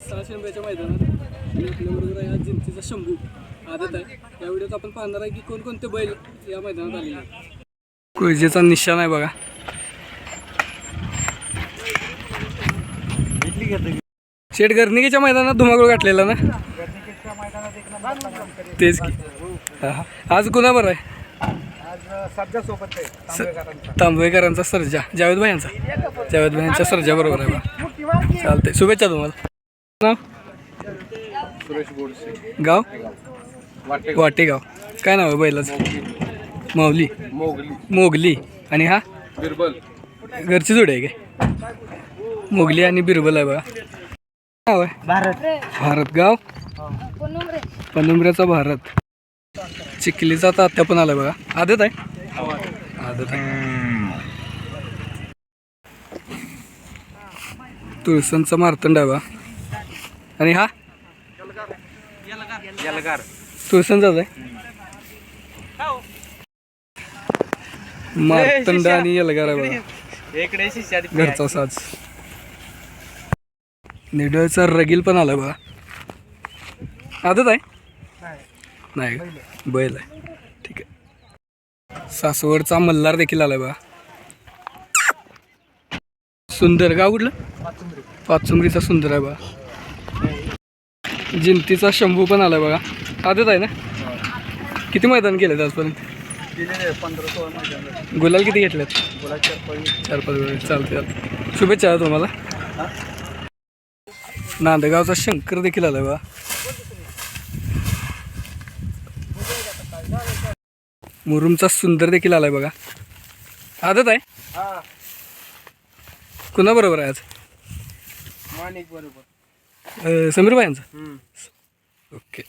सहा रुपयाच्या मैदानात आणि आपल्याबरोबर आहे आज जिंतीचा शंभू आदत आहे या व्हिडिओत आपण पाहणार आहे की कोणकोणते बैल या मैदानात आलेले आहेत. कुळजेचा निशाण आहे बघा. शेठ गर्निकेच्या मैदानात धुमाकूळ गाठलेला ना? तेच की. हा, हा. आज कुणाबर आहे? तांबवेकरांचा सर्जा. जावेद भाईंचा जावेद भाईंचा सर्जा बरोबर आहे बा चालतंय. शुभेच्छा तुम्हाला. गाव? वाटे वाटेगाव. काय नाव आहे बैलाचं? माऊली. मोगली. मोगली. आणि हा? बिरबल. घरची जोडी आहे काय? मोगली आणि बिरबल आहे बघा. नाव आहे? भारत. भारत गाव? पनुमऱ्याचा भारत. चिखलीचा तात्या पण आलाय बघा. आदत आहे? आदत आहे. तुळसांचा मार्तंड आहे बघा. आणि हा? यलगार. तुळसांचाच आहे मार्तंड आणि यलगार आहे घरचा साज. निडळचा रगील पण आला बघा. आदत आहे? नाही का? बैल आहे. ठीक आहे. सासवडचा मल्हार देखील आलाय बघा. सुंदर गाव कुठलं पाचुंबरीचा सुंदर आहे बघा. जिंतीचा शंभू पण आलाय बघा. आदत आहे ना? किती मैदान केलेत आजपर्यंत? पंधरा सोळा महिन्याला गुलाल किती घेतलेत? पहिले चार पाच वेळ चालते चालते शुभेच्छा आहे तुम्हाला. नांदगावचा शंकर देखील आलाय बा मुरुमचा सुंदर देखील आलाय बघा. आदत आहे? हा. कुणा बरोबर आहे आज? माणिक बरोबर समीर भाईंचा ओके.